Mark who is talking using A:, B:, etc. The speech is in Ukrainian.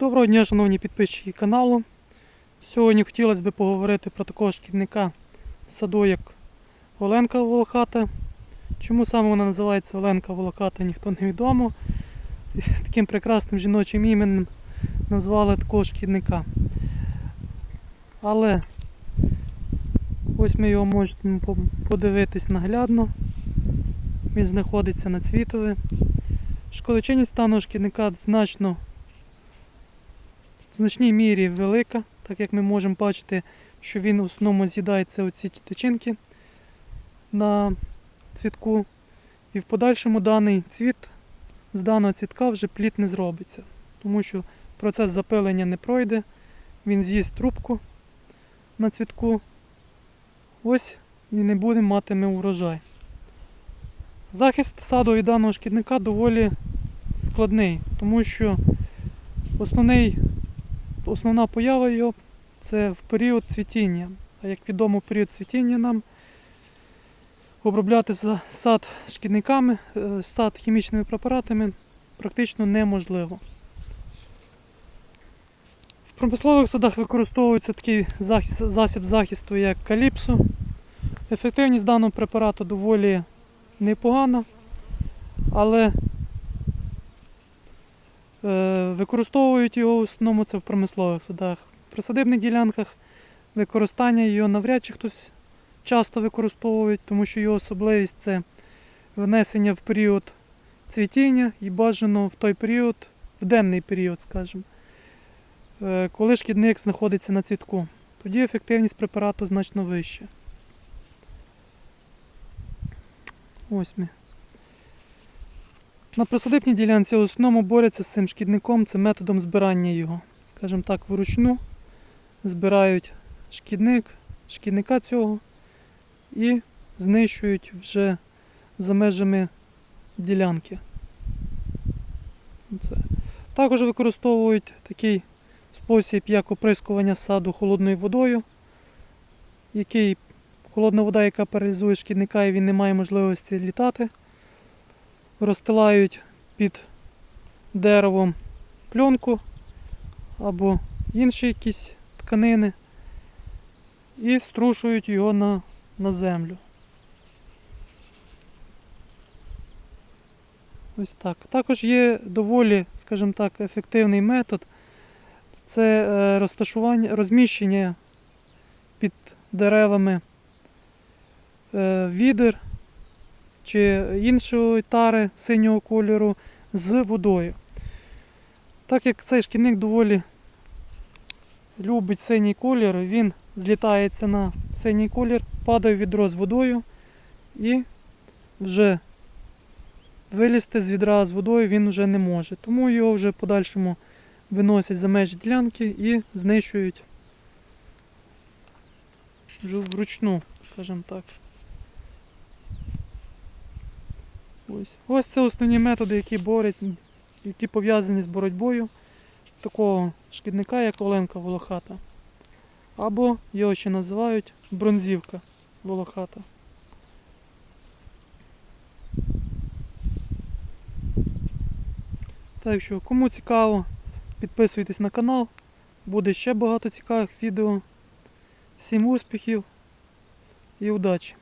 A: Доброго дня, шановні підписчики каналу. Сьогодні хотілося б поговорити про такого шкідника саду, як Оленка Волохата. Чому саме вона називається Оленка Волохата, ніхто не відомо. Таким прекрасним жіночим іменем назвали такого шкідника. Але ось ми його можемо подивитись наглядно. Він знаходиться на цвітові. Шкодочинність даного шкідника значно в значній мірі велика, так як ми можемо бачити, що він в основному з'їдається оці тичинки на цвітку. І в подальшому даний цвіт з даного цвітка вже плід не зробиться, тому що процес запилення не пройде, він з'їсть трубку на цвітку. Ось і не будемо матиме урожай. Захист саду від даного шкідника доволі складний, тому що основний основна поява його це в період цвітіння. А як відомо, в період цвітіння нам обробляти сад шкідниками, е, сад хімічними препаратами практично неможливо. В промислових садах використовується такий засіб захисту, як каліпсо. Ефективність даного препарату доволі непогана, але Використовують його в основному це в промислових садах. В присадибних ділянках використання його навряд чи хтось часто використовують, тому що його особливість це внесення в період цвітіння і бажано в той період, в денний період, скажімо, е, коли шкідник знаходиться на цвітку. Тоді ефективність препарату значно вища. Ось. На присадибній ділянці в основному борються з цим шкідником, це методом збирання його. Скажімо так, вручну збирають шкідник, шкідника цього і знищують вже за межами ділянки. Це. Також використовують такий спосіб, як оприскування саду холодною водою, який холодна вода, яка паралізує шкідника, і він не має можливості літати розстилають під деревом пленку або інші якісь тканини і струшують його на, на землю. Ось так. Також є доволі, скажімо так, ефективний метод. Це е, розташування, розміщення під деревами е, відер чи іншої тари синього кольору з водою. Так як цей шкідник доволі любить синій колір, він злітається на синій колір, падає відро з водою і вже вилізти з відра з водою він вже не може. Тому його вже в подальшому виносять за межі ділянки і знищують вручну, скажімо так. Ось. Ось це основні методи, які борють, які пов'язані з боротьбою такого шкідника, як Оленка Волохата. Або його ще називають бронзівка Волохата. Так що, кому цікаво, підписуйтесь на канал. Буде ще багато цікавих відео. Всім успіхів і удачі!